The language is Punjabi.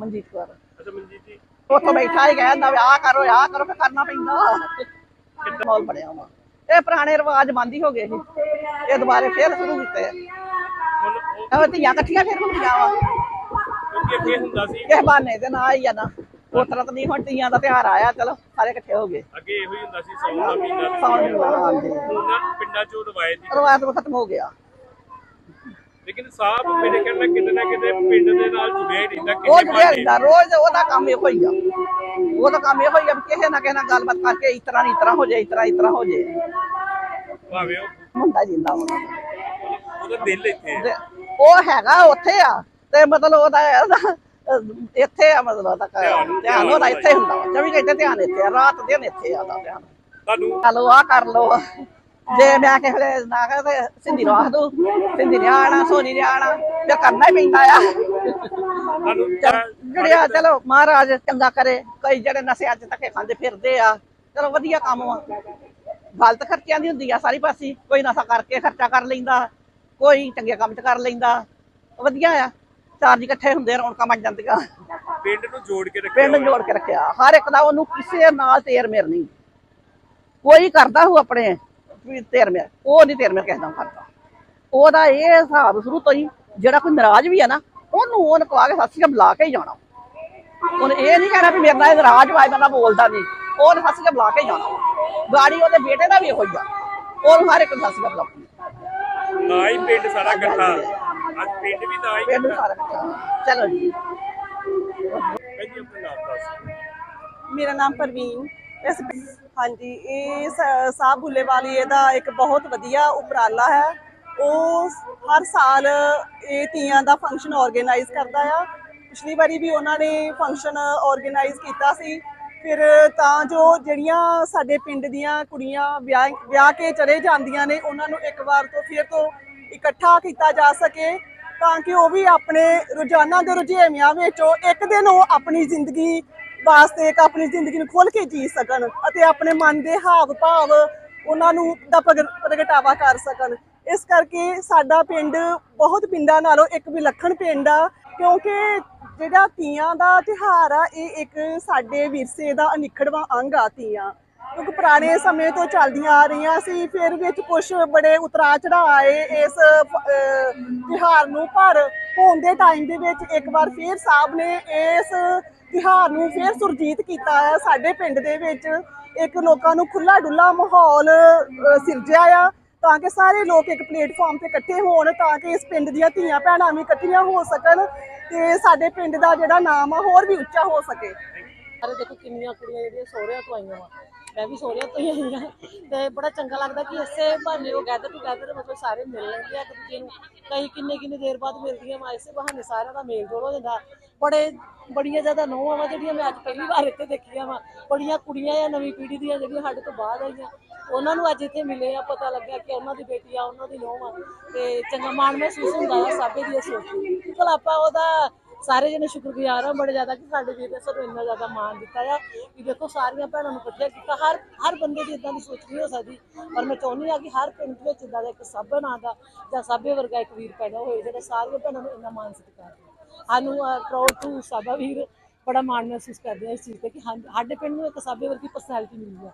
ਮਨਜੀਤ ਕੌਰ। ਅੱਛਾ ਮਨਜੀਤ ਜੀ। ਉੱਥੋਂ ਬੈਠਾ ਹੀ ਕਹਿੰਦਾ ਵੀ ਆਹ ਕਰੋ ਆਹ ਕਰੋ ਫਿਰ ਕਰਨਾ ਪੈਂਦਾ। ਮਾਹੌਲ ਬਣਿਆ ਵਾ। ਇਹ ਪੁਰਾਣੇ ਰਿਵਾਜ ਬੰਦ ਹੀ ਹੋ ਗਏ ਸੀ। ਇਹ ਦੁਬਾਰੇ ਫੇਰ ਸ਼ੁਰੂ ਕੀਤੇ। ਹੁਣ ਉਹ ਇਹ ਧੀਆਂ ਇਕੱਠੀਆਂ ਫੇਰ ਹੁੰਦੀਆਂ ਵਾ। ਕਿਉਂਕਿ ਅੱਗੇ ਹੁੰਦਾ ਸੀ। ਕਿਸੇ ਬਹਾਨੇ ਤੇ ਨਾ ਹੀ ਆ ਨਾ। ਉਸ ਤਰ੍ਹਾਂ ਤਾਂ ਨਹੀਂ ਹੁਣ ਧੀਆਂ ਦਾ ਤਿਉਹਾਰ ਆਇਆ ਚਲੋ ਸਾਰੇ ਇਕੱਠੇ ਹੋ ਗਏ। ਅੱਗੇ ਇਹੋ ਹੀ ਹੁੰਦਾ ਸੀ ਸੌਣ ਦਾ ਮਹੀਨਾ। ਹਾਂਜੀ। ਹੁਣ ਪਿੰਡਾਂ 'ਚੋਂ ਰਵਾਇਤ ਰਿਵਾਜ ਖਤਮ ਹੋ ਗਿਆ। ਲੇਕਿਨ ਸਾਹਿਬ ਮੇਰੇ ਕਹਿਣ ਨਾਲ ਕਿਤੇ ਨਾ ਕਿਤੇ ਪਿੰਡ ਦੇ ਨਾਲ ਜੁੜਿਆ ਹੀ ਰਹਿੰਦਾ ਉਹ ਬਹਾਨੇ। ਰਹਿੰਦਾ ਰੋਜ਼ ਉਹਦਾ ਕੰਮ ਇਹੋ ਹੀ ਆ। ਉਹਦਾ ਕੰਮ ਇਹੋ ਹੀ ਆ ਕਿਸੇ ਨਾ ਕਿਸੇ ਨਾਲ ਗੱਲਬਾਤ ਕਰਕੇ ਇਸ ਤਰ੍ਹਾਂ ਇਸ ਤਰ੍ਹਾਂ ਹੋ ਜਾਏ ਇਸ ਤਰ੍ਹਾਂ ਇਸ ਤਰ੍ਹਾਂ ਹੋ ਜਾਏ। ਭਾਵੇਂ ਉਹ ਮੁੰਡਾ ਜਿੰਦਾ ਉਹਨਾਂ ਉਹਦਾ ਦਿਲ ਇੱਥੇ ਹੈ ਉਹ ਹੈਗਾ ਉੱਥੇ ਆ ਤੇ ਮਤਲਬ ਉਹਦਾ ਉਹਦਾ, ਇੱਥੇ ਆ ਮਤਲਬ ਉਹਦਾ ਧਿਆਨ- ਧਿਆਨ ਉਹਦਾ ਇੱਥੇ ਹੁੰਦਾ ਵਾ। 24 ਘੰਟੇ ਧਿਆਨ ਇੱਥੇ ਆ ਰਾਤ ਦਿਨ ਇੱਥੇ ਆ ਉਹਦਾ ਧਿਆਨ। ਤੁਹਾਨੂੰ ਚਲੋ ਆ ਕਰ ਲੋ ਜੇ ਮੈਂ ਕਿਸੇ ਵੇਲੇ ਨਾ ਕਹੇ ਤੇ ਸਿੰਧੀ ਨੂੰ ਆਖ ਦੂ। ਸਿੰਧੀ ਨੇ ਆਣਾ ਸੋਨੀ ਨੇ ਆਣਾ ਤੇ ਕਰਨਾ ਹੀ ਪੈਂਦਾ ਆ। ਜਿਹੜਿਆ ਚਲੋ ਮਹਾਰਾਜ ਚੰਗਾ ਕਰੇ ਕਈ ਜਿਹੜੇ ਨਸ਼ਿਆਂ 'ਚ ਧੱਕੇ ਖਾਂਦੇ ਫਿਰਦੇ ਆ ਚਲੋ ਵਧੀਆ ਕੰਮ ਵਾ ਗਲਤ ਖਰਚਿਆਂ ਦੀ ਹੁੰਦੀ ਆ ਸਾਰੀ ਪਾਸੀ ਕੋਈ ਨਸ਼ਾ ਕਰਕੇ ਖਰਚਾ ਕਰ ਲੈਂਦਾ ਕੋਈ ਚੰਗੇ ਕੰਮ 'ਚ ਕਰ ਲੈਂਦਾ ਵਧੀਆ ਆ। ਚਾਰ ਜੀ ਇਕੱਠੇ ਹੁੰਦੇ ਰੌਣਕਾਂ ਮੱਚ ਜਾਂਦੀਆਂ। ਪਿੰਡ ਨੂੰ ਜੋੜ ਕੇ ਰੱਖਿਆ ਪਿੰਡ ਹੋਇਆ। ਜੋੜ ਕੇ ਰੱਖਿਆ। ਹਰ ਇੱਕ ਦਾ ਉਹਨੂੰ ਕਿਸੇ ਨਾਲ ਤੇਰ ਮੇਰ ਨਹੀਂ। ਕੋਈ ਕਰਦਾ ਹੋ ਆਪਣੇ। ਵੀ ਤੇਰ ਮੇਰ ਉਹ ਨਹੀਂ ਤੇਰ ਮੇਰ ਕਿਸੇ ਨਾਲ ਕਰਦਾ ਉਹਦਾ ਇਹ ਹਿਸਾਬ ਸ਼ੁਰੂ ਤੋਂ ਹੀ ਜਿਹੜਾ ਕੋਈ ਨਾਰਾਜ਼ ਵੀ ਆ ਨਾ ਉਹਨੂੰ ਉਹਨ ਕਵਾ ਕੇ ਸੱਚੀ ਬੁਲਾ ਕੇ ਹੀ ਜਾਣਾ। ਉਹਨੇ ਇਹ ਨਹੀਂ ਕਹਿਣਾ ਵੀ ਮੇਰੇ ਨਾਲ ਇਹ ਨਾਰਾਜ਼ ਵਾਇ ਬੰਦਾ ਬੋਲਦਾ ਨਹੀਂ। ਉਹਨੇ ਸੱਚੀ ਬੁਲਾ ਕੇ ਹੀ ਜਾਣਾ। ਗਾੜੀ ਉਹਦੇ ਬੇਟੇ ਦਾ ਵੀ ਇਹੋ ਹੀ ਆ। ਉਹਨੂੰ ਹਰ ਇੱਕ ਸੱਚੀ ਬੁਲਾਉਂਦੀ ਤਾਂ ਹੀ ਪਿੰਡ ਸਾਰਾ ਇਕੱਠਾ। ਅੱਜ ਪਿੰਡ ਵੀ ਤਾਂ ਹੀ ਪਿੰਡ ਨੂੰ ਇਕੱਠਾ ਸਾਰਾ ਇਕੱਠਾ। ਚਲੋ ਜੀ। ਮੇਰਾ ਨਾਮ ਪ੍ਰਵੀਨ। ਇਸ ਹਾਂਜੀ, ਇਹ ਸ- ਸਾਹ ਬੁੱਲੇਵਾਲੀ ਇਹਦਾ ਇੱਕ ਬਹੁਤ ਵਧੀਆ ਉਪਰਾਲਾ ਹੈ। ਉਹ ਹਰ ਸਾਲ ਇਹ ਤੀਆਂ ਦਾ ਫੰਕਸ਼ਨ ਆਰਗੇਨਾਈਜ਼ ਕਰਦਾ ਆ। ਪਿਛਲੀ ਵਾਰੀ ਵੀ ਉਹਨਾਂ ਨੇ ਫੰਕਸ਼ਨ ਆਰਗੇਨਾਈਜ਼ ਕੀਤਾ ਸੀ। ਫਿਰ ਤਾਂ ਜੋ ਜਿਹੜੀਆਂ ਸਾਡੇ ਪਿੰਡ ਦੀਆਂ ਕੁੜੀਆਂ ਵਿਆਹ ਵਿਆਹ ਕੇ ਚਲੇ ਜਾਂਦੀਆਂ ਨੇ, ਉਹਨਾਂ ਨੂੰ ਇੱਕ ਵਾਰ ਤੋਂ ਫਿਰ ਤੋਂ ਇਕੱਠਾ ਕੀਤਾ ਜਾ ਸਕੇ, ਤਾਂ ਕਿ ਉਹ ਵੀ ਆਪਣੇ ਰੋਜ਼ਾਨਾ ਦੇ ਰੁਝੇਵਿਆਂ ਵਿੱਚੋਂ ਇੱਕ ਦਿਨ ਉਹ ਆਪਣੀ ਜ਼ਿੰਦਗੀ ਵਾਸਤੇ ਇੱਕ ਆਪਣੀ ਜ਼ਿੰਦਗੀ ਨੂੰ ਖੋਲ ਕੇ ਜੀ ਸਕਣ ਅਤੇ ਆਪਣੇ ਮਨ ਦੇ ਹਾਵ ਭਾਵ ਉਹਨਾਂ ਨੂੰ ਦਾ ਪ੍ਰਗ- ਪ੍ਰਗਟਾਵਾ ਕਰ ਸਕਣ। ਇਸ ਕਰਕੇ ਸਾਡਾ ਪਿੰਡ ਬਹੁਤ ਪਿੰਡਾਂ ਨਾਲੋਂ ਇੱਕ ਵਿਲੱਖਣ ਪਿੰਡ ਆ ਕਿਉਂਕਿ ਜਿਹੜਾ ਤੀਆਂ ਦਾ ਤਿਉਹਾਰ ਆ ਇਹ ਇੱਕ ਸਾਡੇ ਵਿਰਸੇ ਦਾ ਅਨਿਖੜਵਾਂ ਅੰਗ ਆ ਤੀਆਂ। ਕਿਉਂਕਿ ਪੁਰਾਣੇ ਸਮੇਂ ਤੋਂ ਚੱਲਦੀਆਂ ਆ ਰਹੀਆਂ ਸੀ ਫਿਰ ਵਿੱਚ ਕੁਝ ਬੜੇ ਉਤਰਾ ਚੜਾਅ ਆਏ ਇਸ ਅਹ, ਤਿਉਹਾਰ ਨੂੰ ਪਰ ਹੋਣ ਦੇ ਟਾਈਮ ਦੇ ਵਿੱਚ ਇੱਕ ਵਾਰ ਫਿਰ ਸਾਹਿਬ ਨੇ ਇਸ ਤਿਉਹਾਰ ਨੂੰ ਫਿਰ ਸੁਰਜੀਤ ਕੀਤਾ ਆ ਸਾਡੇ ਪਿੰਡ ਦੇ ਵਿੱਚ ਇੱਕ ਲੋਕਾਂ ਨੂੰ ਖੁੱਲਾ ਡੁੱਲਾ ਮਾਹੌਲ ਸਿਰਜਿਆ ਆ ਤਾਂ ਕਿ ਸਾਰੇ ਲੋਕ ਇੱਕ ਪਲੇਟਫਾਰਮ ਤੇ ਇਕੱਠੇ ਹੋਣ ਤਾਂ ਕਿ ਇਸ ਪਿੰਡ ਦੀਆਂ ਧੀਆਂ ਭੈਣਾਂ ਵੀ ਇਕੱਠੀਆਂ ਹੋ ਸਕਣ ਤੇ ਸਾਡੇ ਪਿੰਡ ਦਾ ਜਿਹੜਾ ਨਾਮ ਆ ਹੋਰ ਵੀ ਉੱਚਾ ਹੋ ਸਕੇ। ਸਾਰੇ ਦੇਖੋ ਕਿੰਨੀਆਂ ਕੁੜੀਆਂ ਜਿਹੜੀਆਂ ਸਹੁਰਿਆਂ ਤੋਂ ਆਈਆਂ ਵਾ। ਮੈਂ ਵੀ ਸਹੁਰਿਆਂ ਤੋਂ ਹੀ ਆਈ ਹਾਂ ਤੇ ਬੜਾ ਚੰਗਾ ਲੱਗਦਾ ਕਿ ਇਸੇ ਬਹਾਨੇ ਉਹ ਗੈਦਰ ਟੂ ਗੈਦਰ ਮਤਲਬ ਸਾਰੇ ਮਿਲ ਲੈਂਦੇ ਆ ਇੱਕ ਦੂਜੇ ਨੂੰ ਕਈ ਕਿੰਨੇ ਕਿੰਨੇ ਦੇਰ ਬਾਅਦ ਮਿਲਦੀਆਂ ਵਾ, ਇਸੇ ਬਹਾਨੇ ਸਾਰਿਆਂ ਦਾ ਮੇਲ ਜੋਲ ਹੋ ਜਾਂਦਾ। ਬੜੇ, ਬੜੀਆਂ ਜ਼ਿਆਦਾ ਨੌਵਾਂ ਵਾ ਜਿਹੜੀਆਂ ਮੈਂ ਅੱਜ ਪਹਿਲੀ ਵਾਰ ਇੱਥੇ ਦੇਖੀਆਂ ਵਾ। ਬੜੀਆਂ ਕੁੜੀਆਂ ਆ ਨਵੀਂ ਪੀੜ੍ਹੀ ਦੀਆਂ ਜਿਹੜੀਆਂ ਸਾਡੇ ਤੋਂ ਬਾਅਦ ਆਈਆਂ। ਉਹਨਾਂ ਨੂੰ ਅੱਜ ਇੱਥੇ ਮਿਲੇ ਆ, ਪਤਾ ਲੱਗਿਆ ਕਿ ਉਹਨਾਂ ਦੀ ਬੇਟੀ ਆ, ਉਹਨਾਂ ਦੀ ਨੂੰਹ ਆ ਤੇ ਚੰਗਾ ਮਾਣ ਮਹਿਸੂਸ ਹੁੰਦਾ ਆ ਸਾਬੇ ਦੀ ਸੋਚ ਚਲ ਆਪਾਂ ਉਹਦਾ ਸਾਰੇ ਜਣੇ ਸ਼ੁਕਰਗੁਜ਼ਾਰ ਆ ਬੜੇ ਜ਼ਿਆਦਾ ਕਿ ਸਾਡੇ ਵੀਰ ਨੇ ਸਾਨੂੰ ਇੰਨਾ ਜ਼ਿਆਦਾ ਮਾਣ ਦਿੱਤਾ ਆ ਕਿ ਦੇਖੋ ਸਾਰੀਆਂ ਭੈਣਾਂ ਨੂੰ ਇਕੱਠੇ ਕੀਤਾ। ਹਰ ਹਰ ਬੰਦੇ ਦੀ ਇਦਾਂ ਦੀ ਸੋਚ ਨਹੀਂ ਹੋ ਸਕਦੀ। ਪਰ ਮੈਂ ਚਾਹੁੰਦੀ ਆ ਕਿ ਹਰ ਪਿੰਡ ਵਿੱਚ ਇਦਾਂ ਦਾ ਇੱਕ ਸਾਬੇ ਨਾਂ ਦਾ ਜਾਂ ਸਾਬੇ ਵਰਗਾ ਇੱਕ ਵੀਰ ਪੈਦਾ ਹੋਏ ਜਿਹੜਾ ਸਾਰੀਆਂ ਭੈਣਾਂ ਨੂੰ ਇੰਨਾ ਮਾਣ ਸਤਿਕਾਰ ਸਾਨੂੰ ਪ੍ਰਾਊਡ ਟੂ ਸਾਬਾ ਵੀਰ ਬੜਾ ਮਾਣ ਮਹਿਸੂਸ ਕਰਦੇ ਆ ਇਸ ਚੀਜ਼ ਤੇ ਕਿ ਹਾਂ- ਸਾਡੇ ਪਿੰਡ ਨੂੰ ਇੱਕ ਸਾਬੇ ਵਰਗੀ ਪਰਸਨੈਲਿਟੀ ਮਿਲੀ ਆ।